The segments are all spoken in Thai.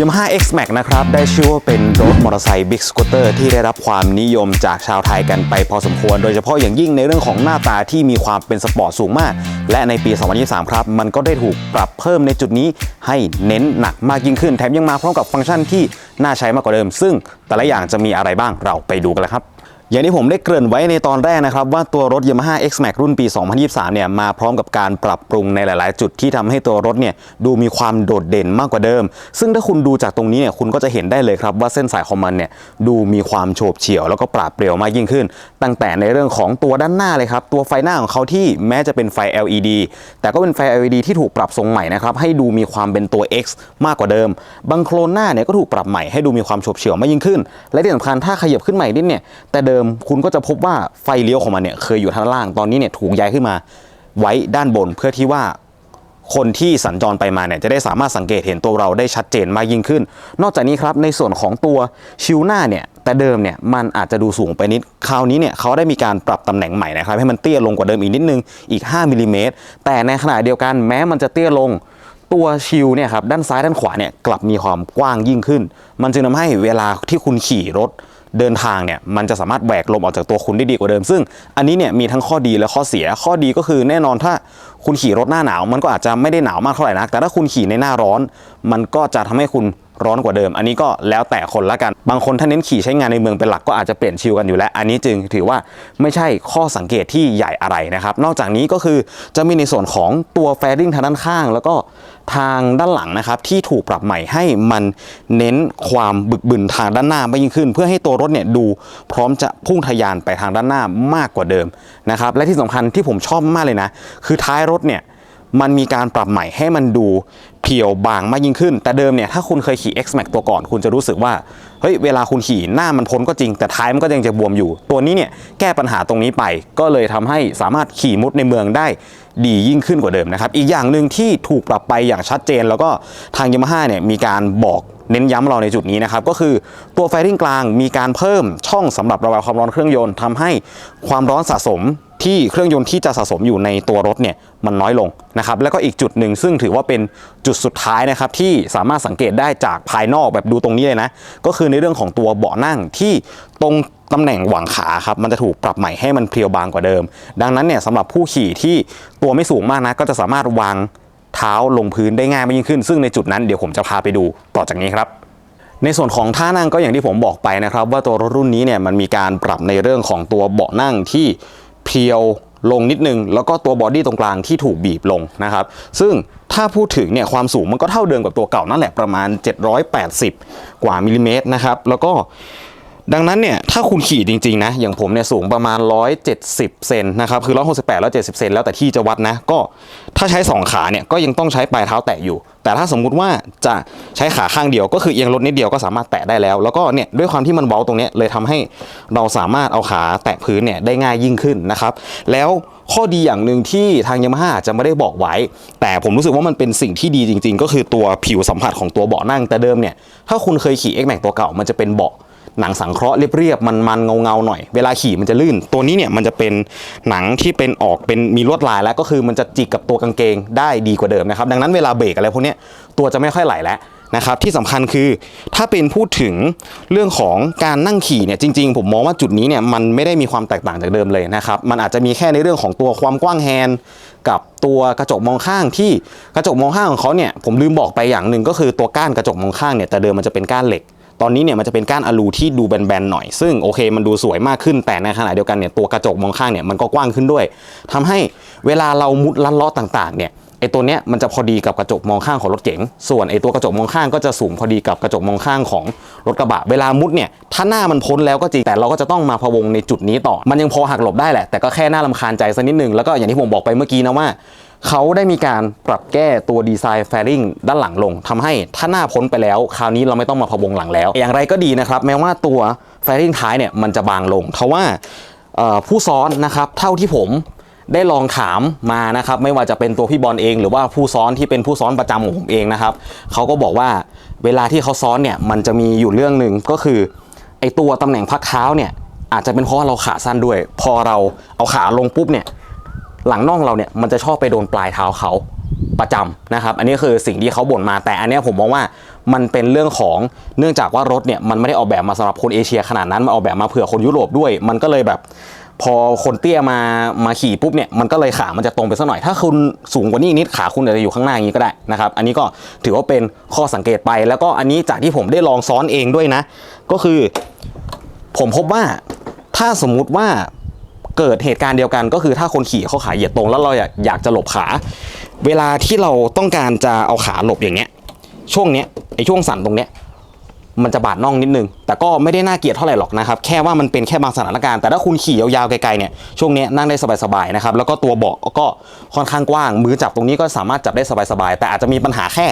Yamaha X Max นะครับ ได้ชื่อว่าเป็นรถมอเตอร์ไซค์บิ๊กสกูตเตอร์ที่ได้รับความนิยมจากชาวไทยกันไปพอสมควร โดยเฉพาะอย่างยิ่งในเรื่องของหน้าตาที่มีความเป็นสปอร์ตสูงมาก และในปี 2023 ครับ มันก็ได้ถูกปรับเพิ่มในจุดนี้ให้เน้นหนักมากยิ่งขึ้น แถมยังมาพร้อมกับฟังก์ชันที่น่าใช้มากกว่าเดิม ซึ่งแต่ละอย่างจะมีอะไรบ้างเราไปดูกันเลยครับ อย่างที่ผมได้เกริ่นไว้ในตอนแรกนะครับ ว่าตัวรถ Yamaha X Max รุ่นปี 2023 เนี่ยมาพร้อมกับการปรับปรุงในหลาย ๆ จุดที่ทำให้ตัวรถเนี่ยดูมีความโดดเด่นมากกว่าเดิม ซึ่งถ้าคุณดูจากตรงนี้เนี่ยคุณก็จะเห็นได้เลยครับว่าเส้นสายของมันเนี่ยดูมีความโฉบเฉี่ยวแล้วก็ปราดเปรียวมากยิ่งขึ้น ตั้งแต่ในเรื่องของตัวด้านหน้าเลยครับ ตัวไฟหน้าของเขาที่แม้จะเป็นไฟ LED แต่ก็เป็นไฟ LED ที่ถูกปรับทรงใหม่นะครับให้ดูมีความเป็นตัว X มากกว่าเดิม บังโครนหน้าเนี่ยก็ถูกปรับใหม่ให้ดูมีความโฉบเฉี่ยวมากยิ่งขึ้น และที่สำคัญถ้าขยับขึ้นใหม่นิดเนี่ยแต่เดิม คุณก็จะพบว่าไฟเลี้ยวของมันเนี่ยเคยอยู่ทางล่างตอนนี้เนี่ยถูกย้ายขึ้นมาไว้ด้านบนเพื่อที่ว่าคนที่สัญจรไปมาเนี่ยจะได้สามารถสังเกตเห็นตัวเราได้ชัดเจนมากยิ่งขึ้น นอกจากนี้ครับในส่วนของตัวชิวหน้าเนี่ยแต่เดิมเนี่ยมันอาจจะดูสูงไปนิด คราวนี้เนี่ยเขาได้มีการปรับตำแหน่งใหม่นะครับให้มันเตี้ยลงกว่าเดิมอีกนิดนึงอีก 5มิลลิเมตรแต่ในขณะเดียวกันแม้มันจะเตี้ยลงตัวชิวเนี่ยครับด้านซ้ายด้านขวาเนี่ยกลับมีความกว้างยิ่งขึ้น มันจึงทำให้เวลาที่คุณขี่รถ เดินทางเนี่ยมันจะสามารถแหวกลมออกจากตัวคุณได้ดีกว่าเดิม ซึ่งอันนี้เนี่ยมีทั้งข้อดีและข้อเสีย ข้อดีก็คือแน่นอนถ้าคุณขี่รถหน้าหนาว มันก็อาจจะไม่ได้หนาวมากเท่าไหร่นักแต่ถ้าคุณขี่ในหน้าร้อน มันก็จะทำให้คุณ ร้อนกว่าเดิม อันนี้ก็แล้วแต่คนละกัน บางคนถ้าเน้นขี่ใช้งานในเมืองเป็นหลักก็อาจจะเปลี่ยนชิวกันอยู่แล้ว อันนี้จึงถือว่าไม่ใช่ข้อสังเกตที่ใหญ่อะไรนะครับ นอกจากนี้ก็คือจะมีในส่วนของตัวแฟริงทางด้านข้าง แล้วก็ทางด้านหลังนะครับที่ถูกปรับใหม่ให้มันเน้นความบึกบึนทางด้านหน้ามากยิ่งขึ้น เพื่อให้ตัวรถเนี่ยดูพร้อมจะพุ่งทะยานไปทางด้านหน้ามากกว่าเดิมนะครับ และที่สำคัญที่ผมชอบมากเลยนะ คือท้ายรถเนี่ยมันมีการปรับใหม่ให้มันดู เพียวบางมากยิ่งขึ้น แต่เดิมเนี่ยถ้าคุณเคยขี่ X Max ตัวก่อน คุณจะรู้สึกว่าเฮ้ยเวลาคุณขี่หน้ามันพ้นก็จริง แต่ท้ายมันก็ยังจะบวมอยู่ ตัวนี้เนี่ยแก้ปัญหาตรงนี้ไป ก็เลยทำให้สามารถขี่มุดในเมืองได้ดียิ่งขึ้นกว่าเดิมนะครับ อีกอย่างหนึ่งที่ถูกปรับไปอย่างชัดเจน แล้วก็ทาง Yamaha เนี่ยมีการบอกเน้นย้ำเราในจุดนี้นะครับ ก็คือตัวไฟริ่งกลางมีการเพิ่มช่องสำหรับระบายความร้อนเครื่องยนต์ทำให้ความร้อนสะสม ที่เครื่องยนต์ที่จะสะสมอยู่ในตัวรถเนี่ยมันน้อยลงนะครับแล้วก็อีกจุดหนึ่งซึ่งถือว่าเป็นจุดสุดท้ายนะครับที่สามารถสังเกตได้จากภายนอกแบบดูตรงนี้เลยนะ ก็คือในเรื่องของตัวเบาะนั่งที่ตรงตำแหน่งหว่างขาครับมันจะถูกปรับใหม่ให้มันเพรียวบางกว่าเดิม ดังนั้นเนี่ยสำหรับผู้ขี่ที่ตัวไม่สูงมากนะก็จะสามารถวางเท้าลงพื้นได้ง่ายมากยิ่งขึ้น ซึ่งในจุดนั้นเดี๋ยวผมจะพาไปดูต่อจากนี้ครับในส่วนของท่านั่งก็อย่างที่ผมบอกไปนะครับ ว่าตัวรถรุ่นนี้เนี่ยมันมีการปรับในเรื่องของตัวเบาะนั่งที่ เพียวลงนิดนึง แล้วก็ตัวบอดี้ตรงกลางที่ถูกบีบลงนะครับ ซึ่งถ้าพูดถึงเนี่ยความสูงมันก็เท่าเดิมกับตัวเก่านั่นแหละประมาณ 780 กว่ามิลลิเมตรนะครับ แล้วก็ ดังนั้นเนี่ยถ้าคุณขี่จริงๆนะอย่างผมเนี่ยสูงประมาณ 170 เซนนะครับคือ 168 170 เซนแล้วแต่ที่จะวัดนะก็ถ้าใช้ 2 ขาเนี่ยก็ยังต้องใช้ปลายเท้าแตะอยู่ แต่ถ้าสมมุติว่าจะใช้ขาข้างเดียวก็คือเอียงรถนิดเดียวก็สามารถแตะได้แล้ว แล้วก็เนี่ยด้วยความที่มันเบาตรงนี้เลยทำให้เราสามารถเอาขาแตะพื้นเนี่ยได้ง่ายยิ่งขึ้นนะครับแล้วข้อดีอย่างหนึ่งที่ทางยามาฮ่าจะไม่ได้บอกไว้ แต่ผมรู้สึกว่ามันเป็นสิ่งที่ดีจริง ๆ ก็คือตัวผิวสัมผัสของตัวเบาะนั่งแต่เดิมเนี่ยถ้าคุณเคยขี่ X Max ตัวเก่ามันจะเป็นเบาะ หนังสังเคราะห์เรียบๆมันๆเงาๆหน่อย เวลาขี่มันจะลื่น ตัวนี้เนี่ยมันจะเป็นหนังที่เป็นออกเป็นมีลวดลายแล้วก็คือมันจะจิกกับตัวกางเกงได้ดีกว่าเดิมนะครับดังนั้นเวลาเบรกอะไรพวกนี้ตัวจะไม่ค่อยไหลแล้วนะครับที่สำคัญคือถ้าเป็นพูดถึงเรื่องของการนั่งขี่เนี่ยจริง ๆ ผมมองว่าจุดนี้เนี่ยมันไม่ได้มีความแตกต่างจากเดิมเลยนะครับมันอาจจะมีแค่ในเรื่องของตัวความกว้างแฮนด์กับตัวกระจกมองข้างที่กระจกมองข้างของเขาเนี่ยผมลืมบอกไปอย่างหนึ่งก็คือตัวก้านกระจกมองข้างเนี่ยแต่เดิมมันจะเป็นก้านเหล็ก ตอนนี้เนี่ยมันจะเป็นก้านอะลูที่ดูแบนๆหน่อย ซึ่งโอเคมันดูสวยมากขึ้นแต่ในขณะเดียวกันเนี่ยตัวกระจกมองข้างเนี่ยมันก็กว้างขึ้นด้วยทำให้เวลาเรามุดลัดเลาะต่างๆเนี่ยไอตัวเนี้ยมันจะพอดีกับกระจกมองข้างของรถเก๋ง ส่วนไอตัวกระจกมองข้างก็จะสูงพอดีกับกระจกมองข้างของรถกระบะ เวลามุดเนี่ย ถ้าหน้ามันพ้นแล้วก็จริง แต่เราก็จะต้องมาพะวงในจุดนี้ต่อ มันยังพอหักหลบได้แหละ แต่ก็แค่หน่ารำคาญใจสักนิดนึง แล้วก็อย่างที่ผมบอกไปเมื่อกี้นะว่า เขาได้มีการปรับแก้ตัวดีไซน์แฟริงด้านหลังลงทำให้ถ้าหน้าพ้นไปแล้ว คราวนี้เราไม่ต้องมาพะวงหลังแล้ว อย่างไรก็ดีนะครับ แม้ว่าตัวแฟริงท้ายเนี่ยมันจะบางลงทว่าเอ่อผู้ซ้อนนะครับเท่าที่ผมได้ลองถามมานะครับ ไม่ว่าจะเป็นตัวพี่บอลเอง หรือว่าผู้ซ้อนที่เป็นผู้ซ้อนประจำของผมเองนะครับเขาก็บอกว่าเวลาที่เขาซ้อนเนี่ยมันจะมีอยู่เรื่องหนึ่งก็คือไอตัวตำแหน่งพักเท้าเนี่ยอาจจะเป็นเพราะว่าเราขาสั้นด้วย พอเราเอาขาลงปุ๊บเนี่ย หลังน่องเราเนี่ยมันจะชอบไปโดนปลายเท้าเขาประจำนะครับ อันนี้คือสิ่งที่เขาบ่นมาแต่อันนี้ผมมองว่ามันเป็นเรื่องของเนื่องจากว่ารถเนี่ยมันไม่ได้ออกแบบมาสำหรับคนเอเชียขนาดนั้นมาออกแบบมาเผื่อคนยุโรปด้วย มันก็เลยแบบ พอคนเตี้ยมามาขี่ปุ๊บเนี่ยมันก็เลยขามันจะตรงไปสักหน่อย ถ้าคุณสูงกว่านี้อีกนิดขาคุณอาจจะอยู่ข้างหน้าอย่างนี้ก็ได้นะครับ อันนี้ก็ถือว่าเป็นข้อสังเกตไป แล้วก็อันนี้จากที่ผมได้ลองซ้อนเองด้วยนะ ก็คือ ผมพบว่าถ้าสมมุติว่า เกิดเหตุการณ์เดียวกันก็คือถ้าคนขี่เขาขาเหยียดตรงแล้วเราอยากอยากจะหลบขา เวลาที่เราต้องการจะเอาขาหลบอย่างเงี้ย ช่วงเนี้ยไอช่วงสั่นตรงเนี้ยมันจะบาดน่องนิดนึง แต่ก็ไม่ได้น่าเกลียดเท่าไหร่หรอกนะครับ แค่ว่ามันเป็นแค่บางสถานการณ์ แต่ถ้าคุณขี่ยาวๆไกลๆเนี่ย ช่วงนี้นั่งได้สบายๆนะครับ แล้วก็ตัวเบาะก็ค่อนข้างกว้าง มือจับตรงนี้ก็สามารถจับได้สบายๆ แต่อาจจะมีปัญหาแค่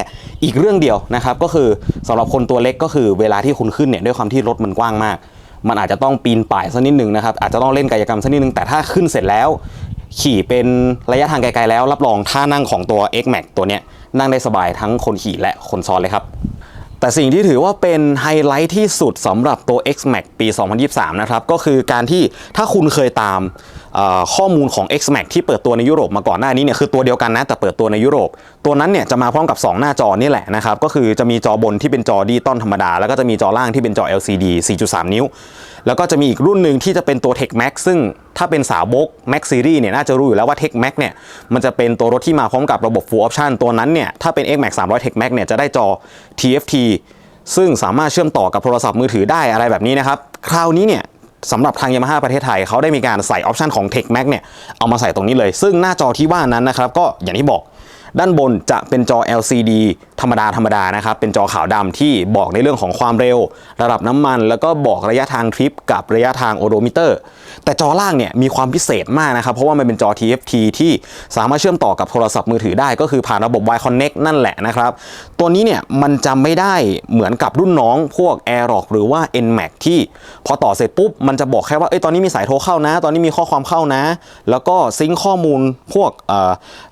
อีกเรื่องเดียวนะครับ ก็คือสำหรับคนตัวเล็กก็คือเวลาที่คุณขึ้นเนี่ยด้วยความที่รถมันกว้างมาก มันอาจจะต้องปีนป่ายสักนิดหนึ่งนะครับ อาจจะต้องเล่นกายกรรมสักนิดหนึ่งแต่ถ้าขึ้นเสร็จแล้ว ขี่เป็นระยะทางไกลๆแล้ว รับรองท่านั่งของตัว X Max ตัวเนี้ยนั่งได้สบายทั้งคนขี่และคนซ้อนเลยครับ แต่สิ่งที่ถือว่าเป็นไฮไลท์ที่สุดสำหรับตัว X Max ปี 2023 นะครับ ก็คือการที่ถ้าคุณเคยตาม ข้อมูลของ X Max ที่เปิดตัวในยุโรปมาก่อนหน้านี้เนี่ยคือตัวเดียวกันนะแต่เปิดตัวในยุโรป ตัวนั้นเนี่ยจะมาพร้อมกับ 2 หน้าจอนี่แหละนะครับก็คือจะมีจอบนที่เป็นจอดิจิตอลธรรมดา แล้วก็จะมีจอล่างที่เป็นจอ LCD 4.3 นิ้ว แล้วก็จะมีอีกรุ่นหนึ่งที่จะเป็นตัว Tech Max ซึ่งถ้าเป็นสาวก Max Series เนี่ยน่าจะรู้อยู่แล้วว่า Tech Max เนี่ยมันจะเป็นตัวรถที่มาพร้อมกับระบบ Full Option ตัวนั้นเนี่ยถ้าเป็น X Max 300 Tech Max เนี่ยจะได้จอ TFT ซึ่งสามารถเชื่อมต่อกับโทรศัพท์มือถือได้อะไรแบบนี้นะครับคราวนี้เนี่ย สำหรับทางยามาฮ่าประเทศไทยเขาได้มีการใส่ออปชันของ Tech Max เนี่ยเอามาใส่ตรงนี้เลย ซึ่งหน้าจอที่ว่านั้นนะครับก็อย่างที่บอก ด้านบนจะเป็นจอ LCD ธรรมดาธรรมดานะครับ เป็นจอขาวดำที่บอกในเรื่องของความเร็ว ระดับน้ำมัน แล้วก็บอกระยะทางทริปกับระยะทางโอโดมิเตอร์ แต่จอล่างเนี่ยมีความพิเศษมากนะครับ เพราะว่ามันเป็นจอ TFT ที่สามารถเชื่อมต่อกับโทรศัพท์มือถือได้ ก็คือผ่านระบบ Y Connect นั่นแหละนะครับ ตัวนี้เนี่ยมันจะไม่ได้เหมือนกับรุ่นน้องพวก Aerox หรือว่า NMAX ที่พอต่อเสร็จปุ๊บมันจะบอกแค่ว่าเอ้ยตอนนี้มีสายโทรเข้านะ ตอนนี้มีข้อความเข้านะ แล้วก็ซิงค์ข้อมูลพวก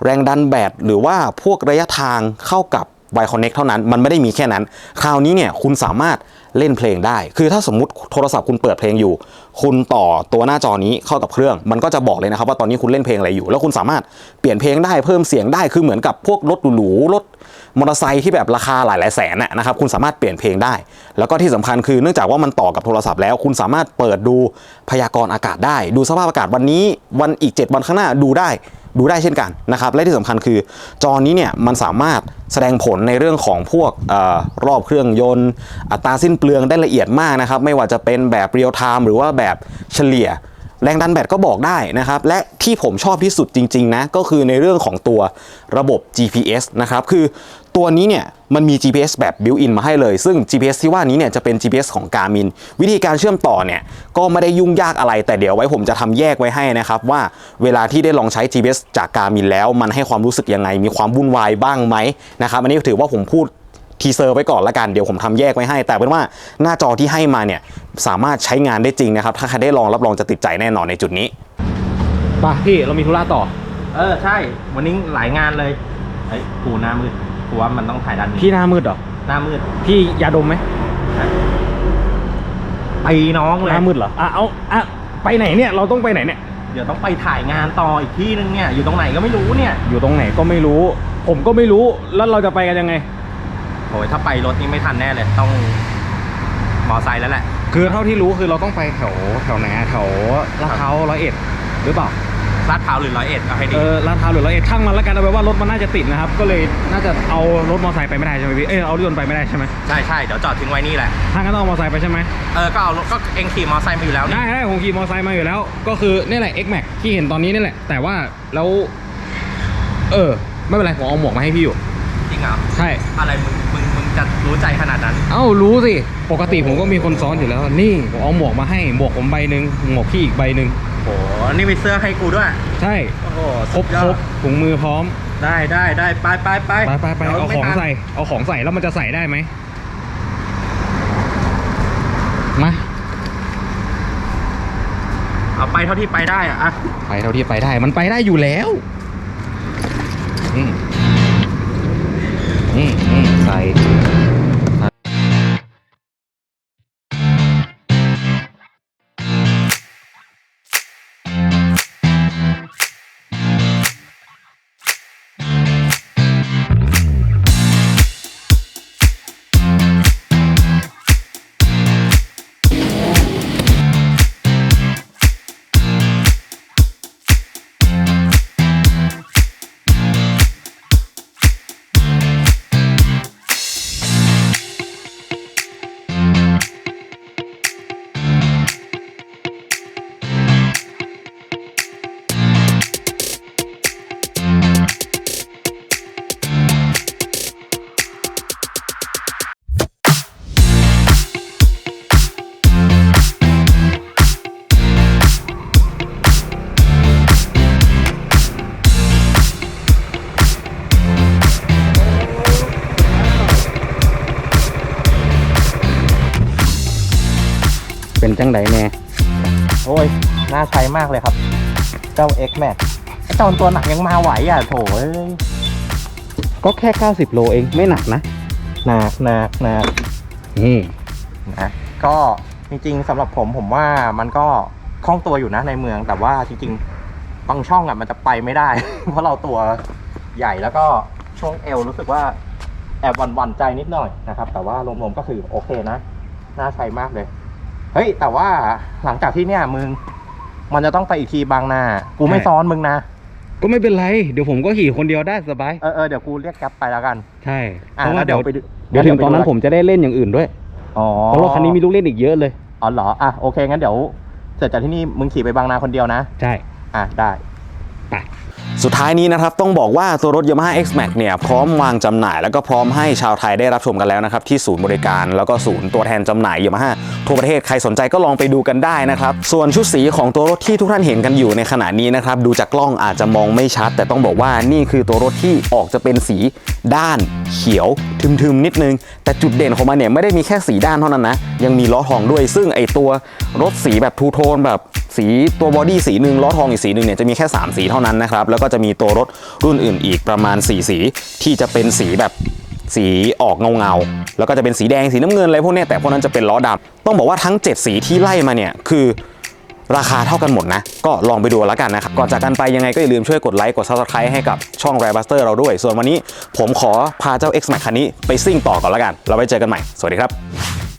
แรงดันแบตหรือว่า่าพวกระยะทางเข้ากับ Y Connect เท่านั้น มันไม่ได้มีแค่นั้น คราวนี้เนี่ยคุณสามารถเล่นเพลงได้ คือถ้าสมมติโทรศัพท์คุณเปิดเพลงอยู่ คุณต่อตัวหน้าจอนี้เข้ากับเครื่อง มันก็จะบอกเลยนะครับว่าตอนนี้คุณเล่นเพลงอะไรอยู่ แล้วคุณสามารถเปลี่ยนเพลงได้เพิ่มเสียงได้ คือเหมือนกับพวกรถหรูรถมอเตอร์ไซค์ที่แบบราคาหลายๆแสนนะครับ คุณสามารถเปลี่ยนเพลงได้ แล้วก็ที่สำคัญคือเนื่องจากว่ามันต่อกับโทรศัพท์แล้ว คุณสามารถเปิดดูพยากรณ์อากาศได้ ดูสภาพอากาศวันนี้ วันอีก 7 วันข้างหน้าดูได้ ดูได้เช่นกันนะครับและที่สำคัญคือจอนี้เนี่ยมันสามารถแสดงผลในเรื่องของพวกอรอบเครื่องยนต์ อัตราสิ้นเปลืองได้ละเอียดมากนะครับไม่ว่าจะเป็นแบบเรียลไทม์หรือว่าแบบเฉลี่ย แรงดันแบตก็บอกได้นะครับและที่ผมชอบที่สุดจริง ๆ นะ ก็คือในเรื่องของตัวระบบ GPS นะครับคือ ตัวนี้เนี่ยมันมี GPS แบบ built-in มาให้เลย ซึ่ง GPS ที่ว่านี้เนี่ยจะเป็น GPS ของ Garmin วิธีการเชื่อมต่อเนี่ยก็ไม่ได้ยุ่งยากอะไร แต่เดี๋ยวไว้ผมจะทำแยกไว้ให้นะครับว่าเวลาที่ได้ลองใช้ GPS จาก Garmin แล้วมันให้ความรู้สึกยังไง มีความวุ่นวายบ้างไหมนะครับอันนี้ถือว่าผมพูดทีเซอร์ไว้ก่อนละกัน เดี๋ยวผมทำแยกไว้ให้ แต่เป็นว่าหน้าจอที่ให้มาเนี่ยสามารถใช้งานได้จริงนะครับ ถ้าใครได้ลองรับรองจะติดใจแน่นอนในจุดนี้ป่ะพี่เรามีธุระต่อ เออ ใช่ วันนี้หลายงานเลยไอ้ยกูหน้ามืด กูว่ามันต้องถ่ายด้านนี้พี่หน้ามืดเหรอหน้ามืดพี่ยาดมไหมไปน้องเลยหน้ามืดเหรออะเอาอะไปไหนเนี่ยเราต้องไปไหนเนี่ยเดี๋ยวต้องไปถ่ายงานต่ออีกที่นึงเนี่ยอยู่ตรงไหนก็ไม่รู้เนี่ย อยู่ตรงไหนก็ไม่รู้ ผมก็ไม่รู้แล้วเราจะไปกันยังไงโอ้ยถ้าไปรถนี่ไม่ทันแน่เลยต้องมอไซค์แล้วแหละคือเท่าที่รู้คือเราต้องไปแถวแถวไหนอะแถวลาดพร้าวร้อยเอ็ดหรือเปล่า ลาดพร้าวหรือร้อยเอ็ดเอาให้ดี เออลาดพร้าวหรือร้อยเอ็ดช่างมันแล้วกันเอาไว้ว่ารถมันน่าจะติดนะครับ ก็เลยน่าจะเอารถมอเตอร์ไซค์ไปไม่ได้ใช่ไหมพี่ เออเอารถยนต์ไปไม่ได้ใช่ไหมใช่ใช่เดี๋ยวจอดทิ้งไว้นี่แหละ ถ้างั้นต้องเอามอเตอร์ไซค์ไปใช่ไหมเออ ก็เอารถก็เองขี่มอไซค์มาอยู่แล้วนี่ได้ได้ผมขี่มอเตอร์ไซค์มาอยู่แล้ว ก็คือนี่แหละ X Max ที่เห็นตอนนี้นี่แหละ แต่ว่าแล้ว เออ ไม่เป็นไรผมเอาหมวกมาให้พี่อยู่ จริงเหรอใช่ อะไรมึงมึงมึงจะรู้ใจขนาดนั้น เอ้ารู้สิ ปกติผมก็มีคนซ้อนอยู่แล้ว นี่ผมเอาหมวกมาให้ หมวกผมใบหนึ่งหมวกพี่อีกใบหนึ่ง โหนี่มีเสื้อให้กูด้วย ใช่โอ้โหครบสุดยอครดบถุงมือพร้อมได้ได้ได้ไปไปไปไปไปไปดี๋ยวเอาไม่ของทันใส่ เอาของใส่แล้วมันจะใส่ได้ไหมมาเอาไปเท่าที่ไปได้อะอะไปเท่าที่ไปได้มันไปได้อยู่แล้วนี่นี่นี่ใส่ จังไดแน่โอ้ย น่าใช้มากเลยครับ เจ้า X Max ไอ้ตอนตัวหนักยังมาไหวอะโถเอ้ยก็แค่ 90 โลเองไม่หนักนะหนักหนักหนักนี่นะก็จริงๆสำหรับผมผมว่ามันก็คล่องตัวอยู่นะในเมือง แต่ว่าจริงๆบางช่องอะมันจะไปไม่ได้ เพราะเราตัวใหญ่แล้วก็ช่วงเอวรู้สึกว่าแอบหวั่นๆใจนิดหน่อยนะครับ แต่ว่ารวมๆก็คือโอเคนะ น่าใช้มากเลย เฮ้ย แต่ว่าหลังจากที่เนี่ยมึง มันจะต้องไปอีกทีบางนา กูไม่ใช่ซ้อนมึงนะ ก็ไม่เป็นไร เดี๋ยวผมก็ขี่คนเดียวได้สบาย เออเออเดี๋ยวกูเรียกแก๊ปไปแล้วกัน ใช่อะเพราะแล้ว่าวเดี๋เดี๋ยยววไปดูเดี๋ยวถึงตอนนั้นผมจะได้เล่นอย่างอื่นด้วย อ๋อ เพราะรถคันนี้มีลูกเล่นอีกเยอะเลย อ๋อเหรอ อะโอเคงั้นเดี๋ยว เสร็จจากที่นี่มึงขี่ไปบางนาคนเดียวนะ ใช่ อะได้ สุดท้ายนี้นะครับต้องบอกว่าตัวรถ Yamaha X Max เนี่ยพร้อมวางจำหน่าย แล้วก็พร้อมให้ชาวไทยได้รับชมกันแล้วนะครับที่ศูนย์บริการแล้วก็ศูนย์ตัวแทนจำหน่าย Yamaha ทั่วประเทศใครสนใจก็ลองไปดูกันได้นะครับส่วนชุดสีของตัวรถที่ทุกท่านเห็นกันอยู่ในขณะนี้นะครับดูจากกล้องอาจจะมองไม่ชัด แต่ต้องบอกว่านี่คือตัวรถที่ออกจะเป็นสีด้าน เขียวทึมๆนิดนึง แต่จุดเด่นของมันเนี่ยไม่ได้มีแค่สีด้านเท่านั้นนะยังมีล้อทองด้วยซึ่งไอตัวรถสีแบบทูโทนแบบ สีตัวบอดี้สีหนึ่งล้อทองอีกสีหนึ่งเนี่ยจะมีแค่ 3 สีเท่านั้นนะครับ แล้วก็จะมีตัวรถรุ่นอื่นอีกประมาณ 4 สีที่จะเป็นสีแบบสีออกเงาเงาๆแล้วก็จะเป็นสีแดงสีน้ำเงินอะไรพวกนี้แต่พวกนั้นจะเป็นล้อดำต้องบอกว่าทั้ง 7 สีที่ไล่มาเนี่ยคือราคาเท่ากันหมดนะ ก็ลองไปดูแล้วกันนะครับ ก่อนจากกันไปยังไงก็อย่าลืมช่วยกดไลค์ กด subscribe ให้กับช่อง r a b u s t e r เราด้วย ส่วนวันนี้ผมขอพาเจ้า X Max คันนี้ไปซิ่งต่อก่อนแล้วกัน เราไปเจอกันใหม่ สวัสดีครับ